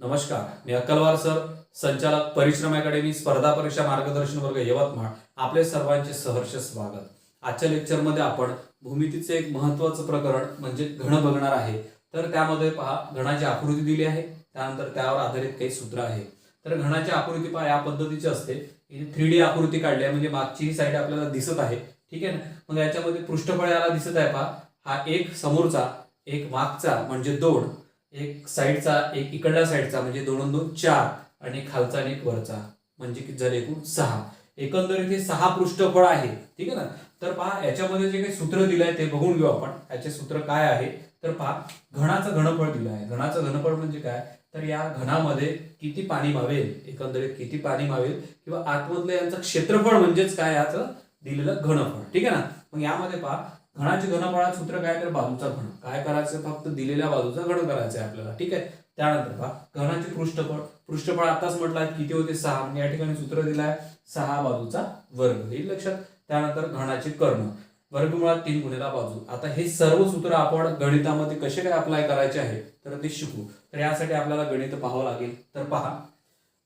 नमस्कार मी अक्कलवार सर संचालक परिश्रम अकॅडमी स्पर्धा परीक्षा मार्गदर्शन वर्ग यवतमाळ. आपले सर्वांचे सहर्ष स्वागत. आजच्या लेक्चरमध्ये आपण भूमितीचे एक महत्वाचं प्रकरण म्हणजे घन बघणार आहे. तर त्यामध्ये पहा घणाची आकृती दिली आहे. त्यानंतर त्यावर आधारित काही सूत्र आहे. तर घणाची आकृती पहा या पद्धतीची असते. थ्री डी आकृती काढली आहे म्हणजे मागची ही साईड आपल्याला दिसत आहे. ठीक आहे ना? मग याच्यामध्ये पृष्ठफळ याला दिसत आहे पहा. हा एक समोरचा एक मागचा म्हणजे दोन. एक साईडचा एक इकडला साईडचा म्हणजे दोन दोन चार आणि खालचा आणि एक वरचा म्हणजे किती झाले एकूण सहा. एकंदरीत हे सहा पृष्ठफळ आहे ठीक आहे ना? तर पहा याच्यामध्ये जे काही सूत्र दिलं आहे ते बघून घेऊ आपण. याचे सूत्र काय आहे? तर पहा घणाचं घनफळ दिलं आहे घणाचं घनफळ म्हणजे काय? तर या घनामध्ये किती पाणी मावेल एकंदरीत किती पाणी मावेल किंवा आतमधलं यांचं क्षेत्रफळ म्हणजेच काय? याचं दिलेलं घनफळ ठीक आहे ना? मग यामध्ये पहा घणाची घनफळात सूत्र काय तर बाजूचा घन. काय करायचं? फक्त दिलेल्या बाजूचा घन करायचं आहे आपल्याला. ठीक आहे? त्यानंतर पहा. घनाचे पृष्ठफळ. पृष्ठफळ आताच म्हटलं किती होते? सहा. म्हणजे या ठिकाणी सूत्र दिलं आहे. सहा बाजूचा वर्ग. येईल लक्षात. त्यानंतर घनाचे कर्ण. वर्गमुळात तीन गुणेला बाजू. आता हे सर्व सूत्र आपण गणितामध्ये कसे काय अप्लाय करायचे आहे? तर ते शिकू. तर यासाठी आपल्याला गणित पाहावं लागेल. तर पहा.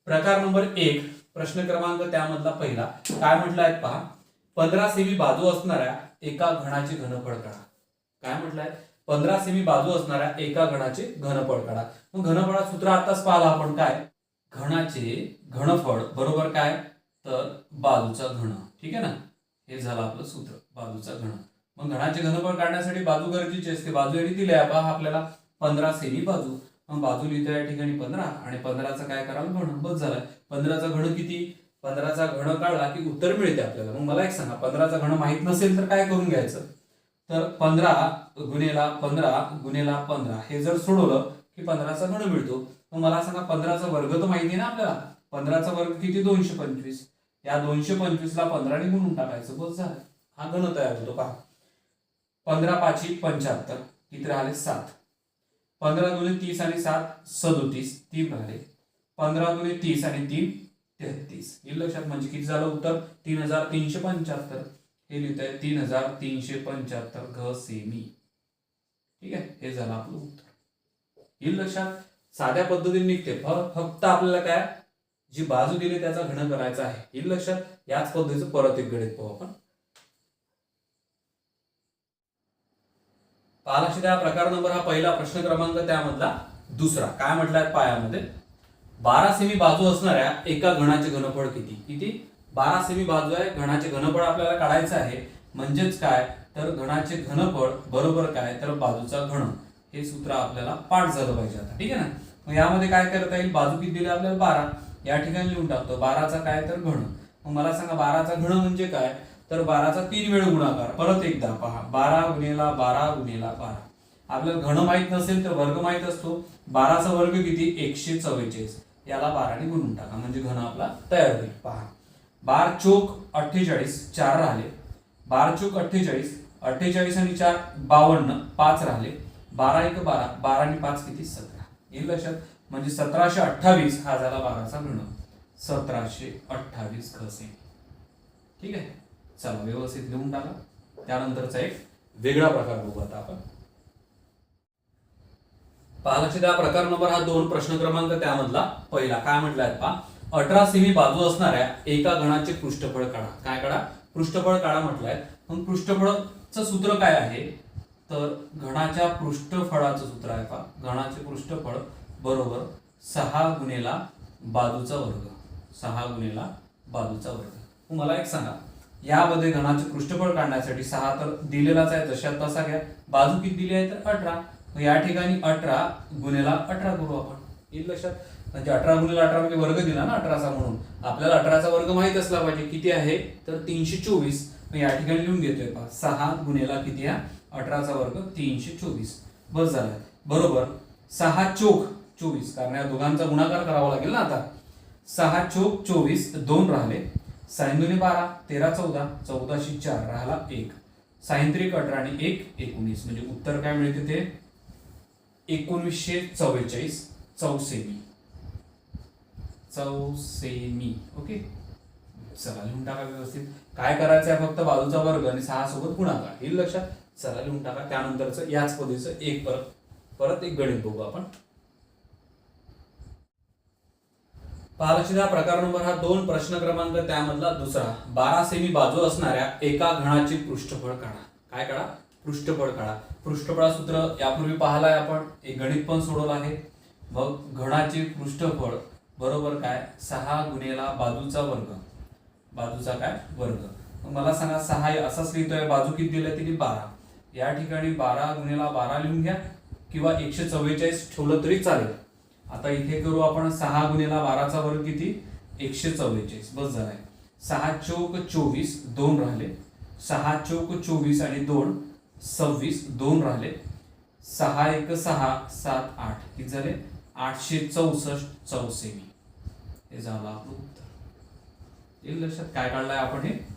प्रकार नंबर एक. प्रश्न क्रमांक त्यामधला पहिला. काय म्हटलं आहे? पहा. पंधरा सेमी बाजू असणाऱ्या एका घणाचे घनफळ काढा. काय म्हटलंय? पंधरा सेमी बाजू असणाऱ्या एका घणाचे घनफळ काढा. मग घनफळात सूत्र आताच पाहिला आपण काय? घणाचे घनफळ बरोबर काय? तर बाजूचा घन. ठीक आहे ना? हे झालं आपलं सूत्र बाजूचा घन. मग घणाचे घनफळ काढण्यासाठी बाजू गरजेची असते. बाजू यांनी दिली आहे पहा आपल्याला पंधरा सेमी बाजू. मग बाजू लिहितो या ठिकाणी पंधरा आणि पंधराचा काय कराल घन. बस झालाय. पंधराचा घन किती? पंधराचा घण काढला की उत्तर मिळते आपल्याला. मग मला एक सांगा पंधराचा घण माहीत नसेल तर काय करून घ्यायचं? तर पंधरा गुन्हेला पंधरा गुन्हेला पंधरा हे जर सोडवलं की पंधराचा घण मिळतो. मग मला सांगा पंधराचा वर्ग तर माहिती आहे ना आपल्याला. पंधराचा वर्ग किती? दोनशे पंचवीस. या दोनशे पंचवीस ला पंधराने गुणून टाकायचं. बस झालं. हा गण तयार होतो. पहा. पंधरा पाची पंच्याहत्तर. किती राहिले? सात. पंधरा दोन्ही तीस आणि सात सदोतीस. तीन राहिले. पंधरा दोन्ही तीस आणि तीन तेहतीस. येईल लक्षात म्हणजे किती झालं उत्तर? तीन हजार तीनशे पंच्याहत्तर. हे लिहित आहे तीन हजार तीनशे पंच्याहत्तर घ सेमी ठीक आहे? हे झालं आपलं उत्तर. येईल लक्षात साध्या पद्धतीने निघते. फक्त आपल्याला काय? जी बाजू दिली त्याचा घन करायचा आहे. येईल लक्षात याच पद्धतीचं परत एक गणित पाहू आपण. पालाशी त्या प्रकार नंबर हा पहिला प्रश्न क्रमांक त्यामधला दुसरा. काय म्हटलाय? पायामध्ये. बारा सेमी बाजू असणाऱ्या एका घणाचे घनफळ किती? किती? बारा सेमी बाजू आहे. घणाचे घनफळ आपल्याला काढायचं आहे. म्हणजेच काय? तर घणाचे घनफळ बरोबर काय? तर बाजूचा घन. हे सूत्र आपल्याला पाठ झालं पाहिजे आता. ठीक आहे ना? मग यामध्ये काय करता येईल? बाजू किती दिली आपल्याला? बारा. या ठिकाणी लिहून टाकतो. बाराचा काय? तर घण मग मला सांगा बाराचा घण म्हणजे काय? तर बाराचा तीन वेळ गुणाकार. परत एकदा पहा. बारा गुणेला बारा गुणेला बारा. आपल्याला घन माहीत नसेल तर वर्ग माहीत असतो. बाराचा वर्ग किती? एकशे चव्वेचाळीस. याला बाराने गुणून टाका. म्हणजे घन आपला तयार होईल. पहा. बार चोक अठ्ठेचाळीस चार राहिले. बार चोक अठ्ठेचाळीस अठ्ठेचाळीस आणि चार बावन्न पाच राहिले. बारा एक बारा बारा आणि पाच किती? सतरा. येईल लक्षात? म्हणजे सतराशे अठ्ठावीस हा झाला बाराचा घण सतराशे अठ्ठावीस घसे. ठीक आहे? चला व्यवस्थित लिहून टाका. त्यानंतरचा एक वेगळा प्रकार बघू आता आपण. लक्ष द्या प्रकार नंबर हा दोन प्रश्न क्रमांक त्यामधला पहिला. काय म्हटलाय पहा अठरा सेमी बाजू असणाऱ्या एका घणाचे पृष्ठफळ काढा. काय काढा? पृष्ठफळ काढा म्हटलंय. मग पृष्ठफळचं सूत्र काय आहे? तर घणाच्या पृष्ठफळाचं सूत्र आहे पहा. घणाचे पृष्ठफळ बरोबर सहा गुणेला बाजूचा वर्ग. सहा गुणेला बाजूचा वर्ग. मला एक सांगा. यामध्ये घणाचे पृष्ठफळ काढण्यासाठी सहा तर दिलेलाच आहे. जशा तसा घ्या बाजू किती दिली आहे? तर अठरा. मग या ठिकाणी अठरा गुन्ह्याला अठरा करू आपण. येईल लक्षात? म्हणजे अठरा गुन्हेला अठरा म्हणजे वर्ग दिला ना अठराचा म्हणून. आपल्याला अठराचा वर्ग माहीत असला पाहिजे. किती आहे? तर तीनशे चोवीस. या ठिकाणी लिहून घेतोय पहा. सहा गुन्ह्याला किती आहे? अठराचा वर्ग तीनशे चोवीस. बस झालं. बरोबर. सहा चोक चोवीस. कारण या दोघांचा गुणाकार करावा लागेल ना आता. सहा चोक चोवीस दोन राहिले. सायंदुने बारा तेरा चौदा. चौदाशे चार राहिला एक. सायंत्रिक अठरा आणि एक एकोणीस. म्हणजे उत्तर काय मिळते ते? एकोणीसशे चव्वेचाळीस चौसेमी. चौसेमी ओके चला लिहून टाका व्यवस्थित. काय करायचं आहे फक्त बाजूचा वर्ग आणि सहा सोबत गुणाकार. येईल लक्षात? चला लिहून टाका. त्यानंतरच याच पद्धतीचं एक परत. परत एक गणित बघू आपण. पारशीदा प्रकार नंबर हा दोन प्रश्न क्रमांक त्यामधला दुसरा. बारा सेमी बाजू असणाऱ्या एका घणाचे पृष्ठफळ काढा. काय काढा? पृष्ठफळ काढा. पृष्ठफळ सूत्र यापूर्वी पाहिलाय आपण. एक गणित पण सोडवलं आहे. मग घणाचे पृष्ठफळ बरोबर काय? सहा गुणेला बाजूचा वर्ग. बाजूचा काय? वर्ग. मग मला सांगा सहा असाच लिहितोय. बाजू किती दिल्या तिने? बारा. या ठिकाणी बारा गुणेला बारा लिहून घ्या. किंवा एकशे चव्वेचाळीस ठेवलं तरी चालेल. आता इथे करू आपण. सहा गुणेला बाराचा वर्ग किती? एकशे चव्वेचाळीस. बस झालाय. सहा चौक चोवीस दोन राहिले. सहा चौक चोवीस आणि दोन सव्वीस दोन राहिले. सहा एक सहा सात आठ. किती झाले? आठशे चौसष्ट चौसेमी. हे झालं आपलं उत्तर. येईल लक्षात? काय काढलाय आपण हे?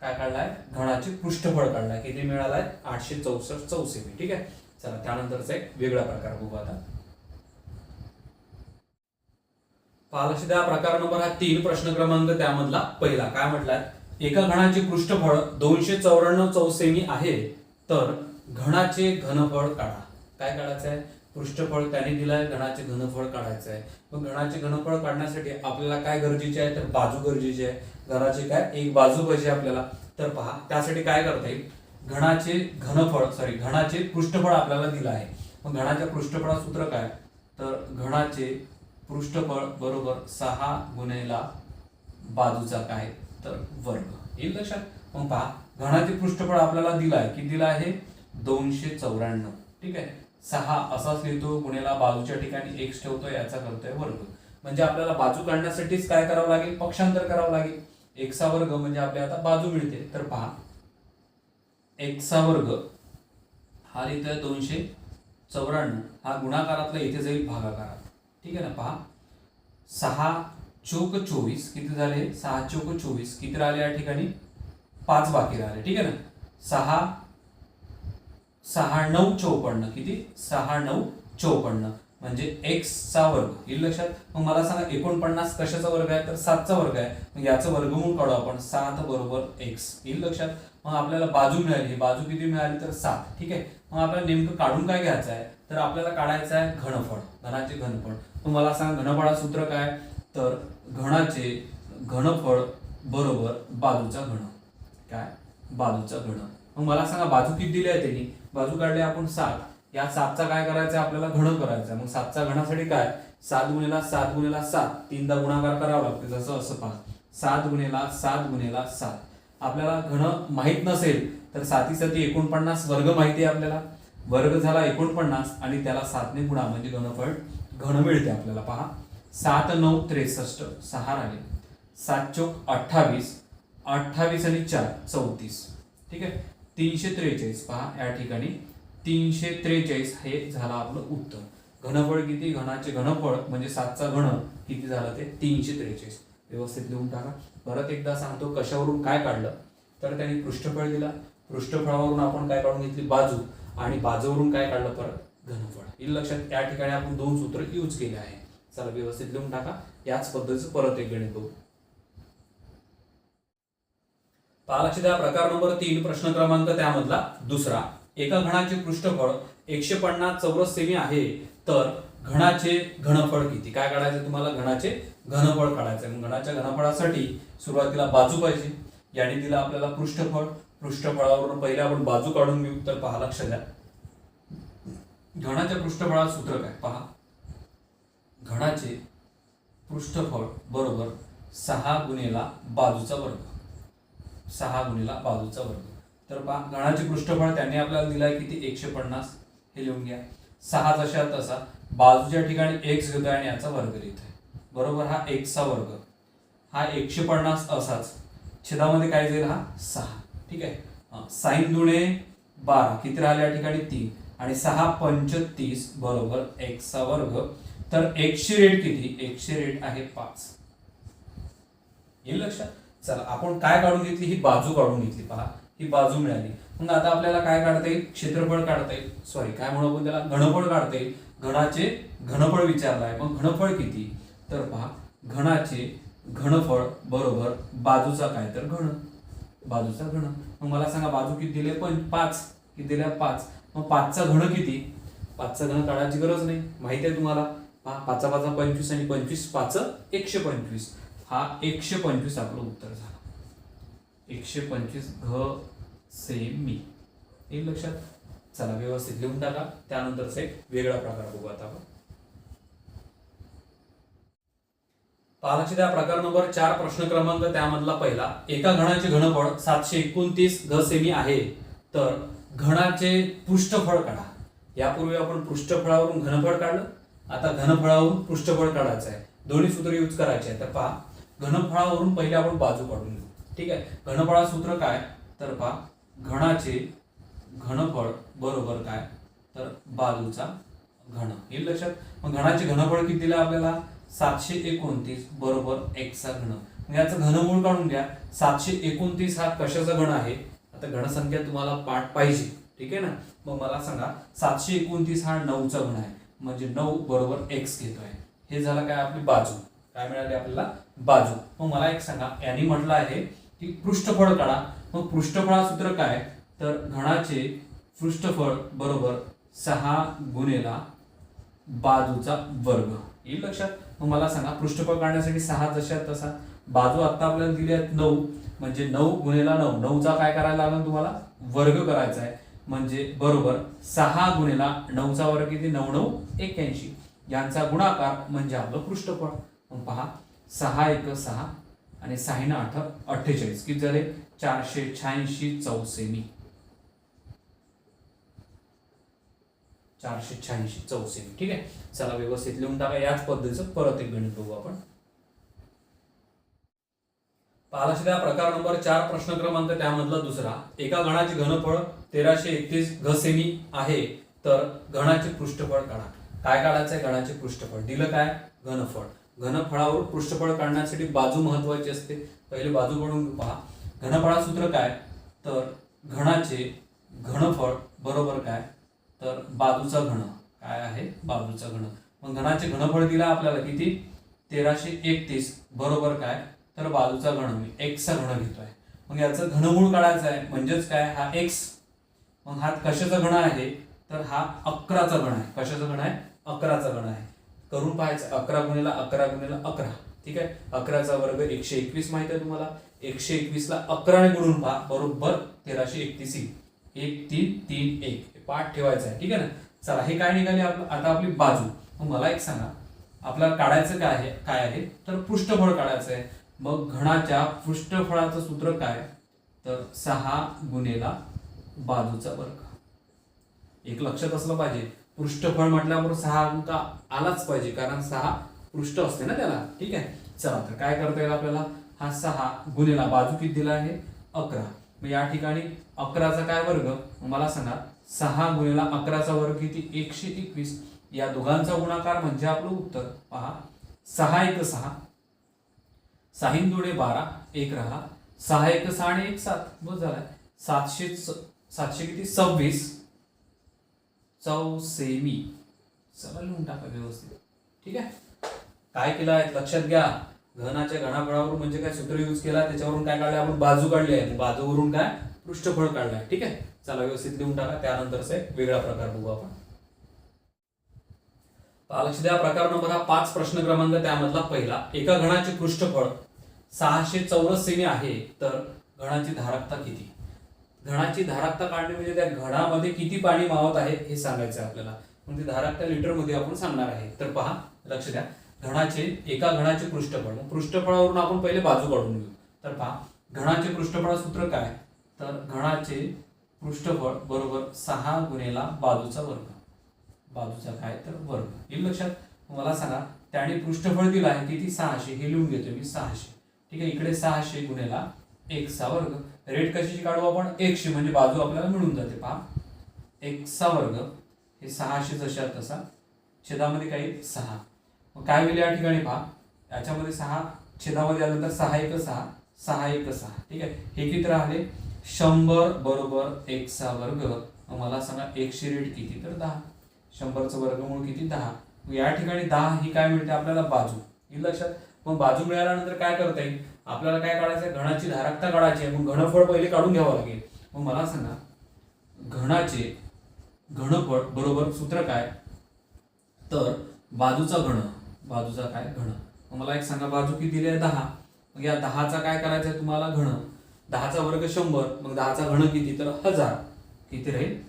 काय काढलाय? घडाचे पृष्ठफळ काढलाय. किती मिळालाय? आठशे चौसष्ट चौसेमी. ठीक आहे? चला त्यानंतरचा एक वेगळा प्रकार बघू आता. पालशिदा प्रकार नंबर हा तीन प्रश्न क्रमांक त्यामधला पहिला. काय म्हटलाय? एका घणाचे पृष्ठफळ दोनशे चौऱ्याण्णव चौसेमी आहे तर घणाचे घनफळ काढा. काय काढायचं आहे? पृष्ठफळ त्याने दिलाय घणाचे घनफळ काढायचं आहे मग घणाचे घनफळ काढण्यासाठी आपल्याला काय गरजेचे आहे? तर बाजू गरजेची आहे. घराचे काय? एक बाजू पाहिजे आपल्याला. तर पहा त्यासाठी काय करता येईल? घणाचे घनफळ सॉरी घणाचे पृष्ठफळ आपल्याला दिलं आहे. मग घणाच्या पृष्ठफळा सूत्र काय? तर घणाचे पृष्ठफळ बरोबर सहा गुन्हेला बाजूचा काय? तर वर्ग. येईल लक्षात? मग पहा घणाचे पृष्ठफळ आपल्याला दिलं आहे किती दिलं आहे दोनशे चौऱ्याण्णव. ठीक आहे? सहा असाच लिहितो गुणेला बाजूच्या ठिकाणी एक्स ठेवतो याचा करतोय वर्ग. म्हणजे आपल्याला बाजू काढण्यासाठीच काय करावं लागेल? पक्षांतर करावं लागेल. एकसा वर्ग म्हणजे आपल्याला आता बाजू मिळते. तर पहा. एकसा वर्ग. हा लिहितोय दोनशे चौऱ्याण्णव. हा गुणाकारातला इथे जाईल भागाकारात. ठीक आहे ना? पहा. सहा चौक चोवीस किती झाले? सहा चौक चोवीस. किती राहिले या ठिकाणी? पाच बाकी राहिले. ठीक आहे ना? सहा सहा नऊ चौपन्न. किती? सहा नऊ चौपन्न. म्हणजे एक्सचा वर्ग. येईल लक्षात? मग मला सांगा एकोणपन्नास कशाचा वर्ग आहे? तर सातचा वर्ग आहे. मग याचं वर्गमूळ काढू आपण. सात बरोबर एक्स येईल लक्षात? मग आपल्याला बाजू मिळाली. बाजू किती मिळाली? तर सात. ठीक आहे? मग आपल्याला नेमकं काढून काय घ्यायचं आहे? तर आपल्याला काढायचं आहे घनफळ. घनाचे घनफळ. मग मला सांगा घनफळा सूत्र काय? तर घणाचे घनफळ बरोबर बाजूचा घन. काय? बाजूचा घन. मग मला सांगा बाजू किती दिली आहे त्यांनी? बाजू काढली आपण सात. या सातचा काय करायचं आहे? आपल्याला घन करायचा मग सातचा घणासाठी काय? सात गुणेला सात गुणेला सात. तीनदा गुणाकार करावा लागतो. जसं असं पाच सात गुणेला सात गुणेला सात. आपल्याला घन माहीत नसेल तर साती साती एकोणपन्नास वर्ग माहिती आहे आपल्याला. वर्ग झाला एकोणपन्नास आणि त्याला सातने गुणा. म्हणजे घनफळ घन मिळते आपल्याला. पहा. सात नऊ त्रेसष्ट सहा राहिले. सात चौक अठ्ठावीस अठ्ठावीस आणि चार चौतीस. ठीक आहे? तीनशे त्रेचाळीस पहा या ठिकाणी. तीनशे त्रेचाळीस हे झालं आपलं उत्तर. घनफळ किती? घनाचे घनफळ म्हणजे सातचा घन किती झालं ते? तीनशे त्रेचाळीस. व्यवस्थित लिहून टाका. परत एकदा सांगतो कशावरून काय काढलं. तर त्यांनी पृष्ठफळ दिला. पृष्ठफळावरून आपण काय काढून घेतली? बाजू. आणि बाजूवरून काय काढलं? परत घनफळ. हे लक्षात त्या ठिकाणी आपण दोन सूत्र यूज केले आहे. चला व्यवस्थित लिहून टाका. याच पद्धतीचं परत एक गणित बघू. पालाची द्या प्रकार नंबर तीन प्रश्न क्रमांक त्यामधला दुसरा. एका घणाचे पृष्ठफळ एकशे पन्नास चौरस सेमी आहे तर घणाचे घनफळ किती? काय काढायचं तुम्हाला? घणाचे घनफळ काढायचं मग घणाच्या घनफळासाठी सुरुवातीला बाजू पाहिजे. याने दिला आपल्याला पृष्ठफळ पृष्ठफळावरून पहिले आपण बाजू काढून घेऊ तर पहा लक्ष द्या घणाच्या पृष्ठफळात सूत्र काय? पहा. घणाचे पृष्ठफळ बरोबर सहा गुणेला बाजूचा वर्ग. सहा गुणेला बाजूचा वर्ग. तर बा घणाचे पृष्ठफळ त्यांनी आपल्याला दिलाय किती? एकशे पन्नास. हे लिहून घ्या. सहा जशा तसा बाजूच्या ठिकाणी एक्स घेतोय आणि याचा वर्ग लिहितोय. बरोबर हा एक्सचा वर्ग. हा एकशे पन्नास असाच. छेदामध्ये काय जाईल हा? सहा. ठीक आहे? साईन दुणे बारा. किती राहिले या ठिकाणी? तीन. आणि सहा पंचतीस बरोबर एक्सचा वर्ग. तर एकशे रेट किती? एकशे रेट आहे पाच. येईल लक्षात? चला आपण काय काढून घेतली? ही बाजू काढून घेतली पहा. ही बाजू मिळाली. मग आता आपल्याला काय काढता येईल? क्षेत्रफळ काढता येईल. सॉरी काय म्हणू आपण त्याला? घनफळ काढता येईल. घणाचे घनफळ विचारलं आहे. मग घनफळ किती? तर पहा घणाचे घनफळ बरोबर बाजूचा काय तर घन. बाजूचा घन. मग मला सांगा बाजू किती दिले पण पाच. किती दिल्या पाच. मग पाचचा घन किती? पाचचा घन काढायची गरज नाही. माहिती आहे तुम्हाला? पहा पाचा पाचा पंचवीस आणि पंचवीस पाच एकशे पंचवीस. हा एकशे पंचवीस आपलं उत्तर झालं. एकशे पंचवीस घ सेमी हे लक्षात. चला व्यवस्थित लिहून टाका. त्यानंतरचा एक वेगळा प्रकार बघू आता आपण. पालकची त्या प्रकार नंबर चार प्रश्न क्रमांक त्यामधला पहिला. एका घणाचे घनफळ सातशे एकोणतीस घ सेमी आहे. तर घणाचे पृष्ठफळ काढा. यापूर्वी आपण पृष्ठफळावरून घनफळ काढलं. आता घनफळावरून पृष्ठफळ काढायचं आहे. दोन्ही सूत्र यूज करायचे आहे तर पहा घनफळावरून पहिले आपण बाजू काढून घेऊ. ठीक आहे? घनफळा सूत्र काय? तर पहा घणाचे घनफळ बरोबर काय? तर बाजूचा घन. येईल लक्षात? मग घणाचे घनफळ किती दिलं आपल्याला? सातशे एकोणतीस बरोबर एकचा घन. मग याचं घनमूळ काढून घ्या. सातशे एकोणतीस हा कशाचा घन आहे? आता घनसंख्या तुम्हाला पाठ पाहिजे. ठीक आहे ना? मग मला सांगा सातशे एकोणतीस हा नऊचा घन आहे. म्हणजे नऊ बरोबर एक्स घेतोय. हे झालं काय आपली बाजू. काय मिळाली आपल्याला? बाजू. मग मला एक सांगा यांनी म्हटलं आहे की पृष्ठफळ काढा. मग पृष्ठफळा सूत्र काय? तर घणाचे पृष्ठफळ बरोबर सहा गुणेला बाजूचा वर्ग. येईल लक्षात? मग मला सांगा पृष्ठफळ काढण्यासाठी सहा जशा तसा. बाजू आता आपल्याला दिली आहेत नऊ. म्हणजे नऊ गुणेला नऊ. नऊचा काय करायला लागला तुम्हाला? वर्ग करायचा आहे. म्हणजे बरोबर सहा गुणेला नऊचा वर्ग किती? नऊ नऊ एक्क्याऐंशी. यांचा गुणाकार म्हणजे आपलं पृष्ठफळ. मग पहा सहा एक सहा आणि सहा आठ अठ्ठेचाळीस. किती झाले? चारशे शहाऐंशी चौसेमी. चारशे शहाऐंशी चौसेमी. ठीक आहे? चला व्यवस्थित लिहून टाका. याच पद्धतीचं परत एक गणित बघू आपण. पालाशी त्या प्रकार नंबर चार प्रश्न क्रमांक त्यामधला दुसरा. एका घणाचे घनफळ तेराशे एकतीस घ सेमी आहे तर घणाचे पृष्ठफळ काढा. काय काढायचं आहे घणाचे पृष्ठफळ. दिलं काय? घनफळ. घनफळावर पृष्ठफळ काढण्यासाठी बाजू महत्वाची असते. पहिले बाजू काढून पहा. घनफळा सूत्र काय? तर घणाचे घनफळ बरोबर काय? तर बाजूचा घन. काय आहे? बाजूचा घन. मग घणाचे घनफळ दिला आपल्याला किती? तेराशे एकतीस. बरोबर काय? तर बाजूचा घन मी एक्सचा घन घेतोय. मग याचं घनमूळ काढायचं आहे. म्हणजेच काय? हा एक्स मग हा कशाचा घण आहे? तर हा अकराचा घण आहे. कशाचा घण आहे? अकराचा घण आहे. करून पाहायचं. अकरा गुणेला अकरा गुणेला अकरा. ठीक आहे? अकराचा वर्ग एकशे एकवीस माहिती आहे तुम्हाला? एकशे एकवीसला अकराने गुणून पहा. बरोबर तेराशे एकतीस येईल. एक तीन तीन एक. पाठ ठेवायचं आहे. ठीक आहे ना? चला हे काय निघाले आता आपली बाजू. मग मला एक सांगा. आपल्याला काढायचं काय आहे? काय आहे? तर पृष्ठफळ काढायचं आहे. मग घणाच्या पृष्ठफळाचं सूत्र काय? तर सहा गुणेला बाजूचा वर्ग. एक लक्षात असलं पाहिजे. पृष्ठफळ म्हटल्यावर सहा अंक आलाच पाहिजे कारण सहा पृष्ठ असते ना त्याला. ठीक आहे? चला तर काय करता येईल आपल्याला? हा सहा गुणेला बाजू किती दिला आहे? अकरा. मग या ठिकाणी अकराचा काय वर्ग? मला सांगा सहा गुणेला अकराचा वर्ग किती? एकशे एकवीस. या दोघांचा गुणाकार म्हणजे आपलं उत्तर. पहा. सहा एक सहा. साहीन दोडे बारा एक राहा. सहा एक सहा आणि एक सात. बस झालाय सातशे सातशे किती? सव्वीस. चौसेमी. सगळं लिहून टाका व्यवस्थित. ठीक आहे? काय केलं आहे लक्षात घ्या. घनाच्या घनाफळावरून म्हणजे काय सूत्र यूज केला? त्याच्यावरून काय काढलं आपण बाजू काढली आहे. बाजूवरून काय? पृष्ठफळ काढलाय. ठीक आहे? चला व्यवस्थित लिहून टाका. त्यानंतरचा एक वेगळा प्रकार बघू आपण. लक्ष द्या प्रकार नंबर हा पाच प्रश्न क्रमांक त्यामधला पहिला. एका घणाचे पृष्ठफळ सहाशे चौरस सेमी आहे तर घणाची धारकता किती? घणाची धारकता काढणे म्हणजे त्या घडामध्ये किती पाणी मावत आहे हे सांगायचं आहे आपल्याला म्हणजे धारकता लिटरमध्ये आपण सांगणार आहे. तर पहा लक्ष द्या. घणाचे एका घणाचे पृष्ठफळ. पृष्ठफळावरून आपण पहिले बाजू काढून घेऊ. तर पहा घणाचे पृष्ठफळ सूत्र काय? तर घणाचे पृष्ठफळ बरोबर सहा गुणेला बाजूचा वर्ग. बाजूचा काय तर वर्ग. येईल लक्षात मला सांगा त्याने पृष्ठफळ दिलं आहे किती? सहाशे. हे लिहून घेतो मी सहाशे. ठीक आहे इकडे सहाशे गुन्ह्याला एक सा वर्ग. रेट कशाची काढू आपण? एकशे. म्हणजे बाजू आपल्याला मिळून जाते पहा. एक सा वर्ग हे सहाशे जशा तसा. छेदामध्ये काही सहा. मग काय होईल या ठिकाणी पहा. याच्यामध्ये सहा छेदामध्ये आल्यानंतर सहा एक सहा सहा एक सहा. ठीक आहे हे किती राहिले? शंभर बरोबर एक सहा वर्ग. मग मला सांगा एकशे रेट किती? तर दहा. शंभरचं वर्गमूळ किती? दहा. या ठिकाणी दहा ही काय मिळते? आपल्याला बाजू. ही लक्षात? मग बाजू मिळाल्यानंतर काय करता येईल? आपल्याला काय काढायचं आहे घणाची धारकता काढायची आहे. मग घनफळ पहिले काढून घ्यावं लागेल. मग मला सांगा घणाचे घनफळ बरोबर सूत्र काय? तर बाजूचा घन. बाजूचा काय? घन. मग मला एक सांगा बाजू किती दिली आहे? दहा. मग या दहाचा काय करायचं आहे तुम्हाला? घन. दहाचा वर्ग शंभर. मग दहाचा घन किती? तर हजार. किती राहील?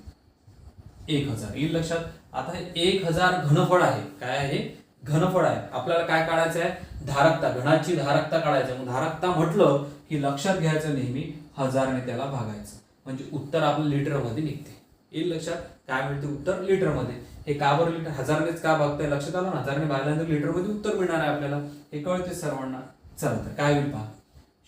एक हजार. येईल लक्षात? आता हे एक हजार घनफळ आहे. काय आहे? घनफळ आहे. आपल्याला काय काढायचं आहे? धारकता घनाची धारकता काढायची आहे. मग धारकता म्हटलं की लक्षात घ्यायचं नेहमी हजारने त्याला भागायचं. म्हणजे उत्तर आपलं लिटरमध्ये निघते. येईल लक्षात? काय मिळते उत्तर? लिटरमध्ये. हे का बरं लिटर? हजारनेच का भागतंय? लक्षात आलं ना? हजारने भागल्यानंतर लिटरमध्ये उत्तर मिळणार आहे आपल्याला. हे कळते सर्वांना? चला तर काय होईल पहा.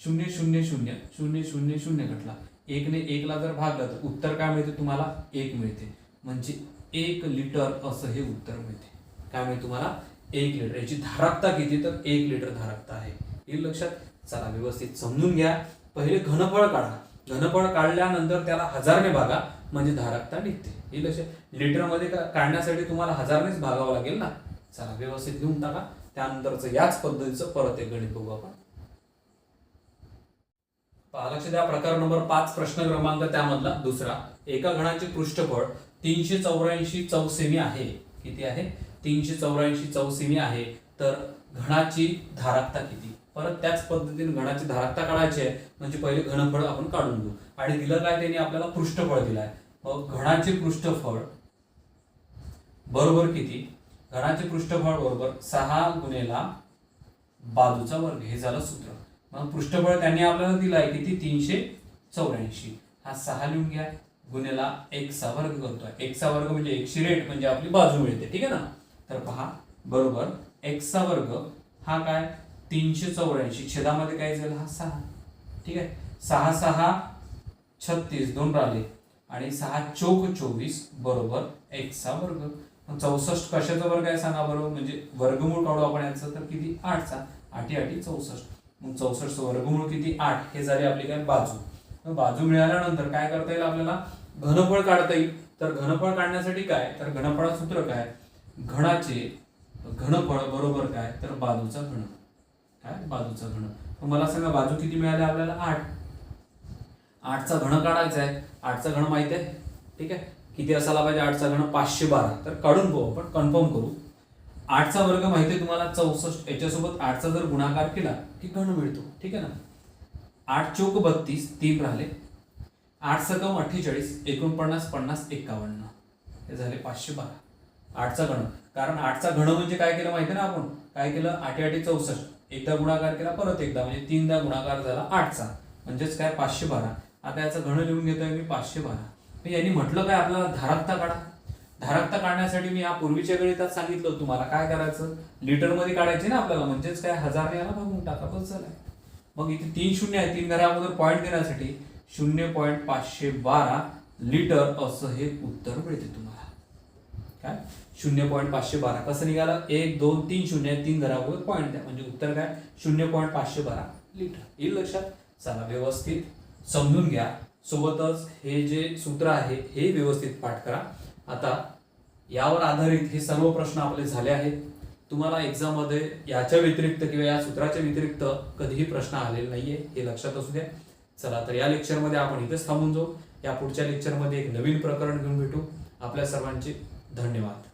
शून्य शून्य शून्य. शून्य शून्य शून्य घटला. एकने एकला जर भागलं तर उत्तर काय मिळते तुम्हाला? एक मिळते. म्हणजे एक लिटर असं हे उत्तर मिळते. काय मिळते तुम्हाला? एक लिटर. याची धारकता किती तर एक लिटर धारकता आहे. हे लक्षात चला व्यवस्थित समजून घ्या. पहिले घनफळ काढा. घनफळ काढल्यानंतर त्याला हजारने भागा म्हणजे धारकता निघते. हे लक्षात लिटरमध्ये काढण्यासाठी तुम्हाला हजारनेच भागावं लागेल ना? चला व्यवस्थित घेऊन टाका. त्यानंतरचं याच पद्धतीचं परत एक गणित बघू आपण. लक्ष द्या. प्रकार नंबर पाच प्रश्न क्रमांक त्यामधला. दुसरा एका घनाचे पृष्ठफळ तीनशे चौऱ्याऐंशी चौसेमी आहे. किती आहे? तीनशे चौऱ्याऐंशी चौसेमी आहे. तर घणाची धारकता किती? परत त्याच पद्धतीने घणाची धारकता काढायची आहे. म्हणजे पहिले घनफळ आपण काढून घेऊ. आणि दिलं काय त्यांनी? आपल्याला पृष्ठफळ दिलाय. मग घणाचे पृष्ठफळ बरोबर किती? घणाचे पृष्ठफळ बरोबर सहा गुणेला बाजूचा वर्ग. हे झालं सूत्र. मग पृष्ठफळ त्यांनी आपल्याला दिलाय किती? तीनशे चौऱ्याऐंशी. हा सहा लिहून घ्या. गुन्हेला एकचा वर्ग करतोय. एकचा वर्ग म्हणजे एकशे रेट म्हणजे आपली बाजू मिळते. ठीक आहे ना? तर पहा बरोबर एक्सचा वर्ग हा काय? तीनशे चौऱ्याऐंशी. छेदामध्ये काय झालं? हा सहा. ठीक आहे? सहा सहा छत्तीस दोन राहिले. आणि सहा चौक चोवीस बरोबर एकचा वर्ग चौसष्ट कशाचा वर्ग आहे सांगा बरोबर म्हणजे वर्गमूळ काढू आपण याचं तर किती? आठचा. आठी आठी चौसष्ट. मग चौसष्ट वर्गमूळ किती? आठ. हे झाले आपली काय? बाजू. बाजू मिळाल्यानंतर काय करता येईल आपल्याला? घनफळ काढता येईल. तर घनफळ काढण्यासाठी काय? तर घनफळा सूत्र काय? घणाचे घनफळ बरोबर काय? तर बाजूचा घन. काय? बाजूचा घन. मग मला सांगा बाजू किती मिळाले आपल्याला? आठ. आठचा घन काढायचा आहे. आठचा घन माहिती आहे? ठीक आहे? किती असायला पाहिजे? आठचा घन? पाचशे बारा. तर काढून पाहू आपण. कन्फर्म करू. आठचा वर्ग माहिती आहे तुम्हाला? चौसष्ट. याच्यासोबत आठचा जर गुणाकार केला की घन मिळतो. ठीक आहे ना? आठ चौक बत्तीस तीन राहिले. आठ सकम अठ्ठेचाळीस एकोणपन्नास पन्नास एक्कावन्न हे झाले पाचशे बारा. आठचा गण कारण आठचा घण म्हणजे काय केलं माहिती ना आपण? काय केलं? आठ आठी चौसष्ट. एकदा गुणाकार केला परत एकदा. म्हणजे तीनदा गुणाकार झाला आठचा. म्हणजेच काय? पाचशे बारा. आता याचं घण लिहून घेतोय मी पाचशे बारा. यांनी म्हटलं काय आपल्याला? धारकता काढा. धारकता काढण्यासाठी मी या पूर्वीच्या गणितात सांगितलं तुम्हाला. काय करायचं? लिटरमध्ये काढायचे ना आपल्याला. म्हणजेच काय? हजारने याला भागून टाका. बस झालाय. मग इथे तीन शून्य आहे. तीन घरामध्ये पॉईंट देण्यासाठी शून्य पॉईंट पाचशे बारा लिटर असं हे उत्तर मिळते तुम्हाला. काय? शून्य पॉईंट पाचशे बारा. कसं निघालं? एक दोन तीन शून्य तीन घरावर पॉईंट द्या. म्हणजे उत्तर काय? शून्य पॉईंट पाचशे बारा लिटर. येईल लक्षात? चला व्यवस्थित समजून घ्या. सोबतच हे जे सूत्र आहे हे व्यवस्थित पाठ करा. आता यावर आधारित हे सर्व प्रश्न आपले झाले आहेत. तुम्हाला एक्झाममध्ये याच्या व्यतिरिक्त किंवा या सूत्राच्या व्यतिरिक्त कधीही प्रश्न आलेले नाहीये. हे लक्षात असू द्या. चला तर या लेक्चरमध्ये आपण इथेच थांबून जाऊ. या पुढच्या लेक्चरमध्ये एक नवीन प्रकरण घेऊन भेटू. आपल्या सर्वांचे धन्यवाद.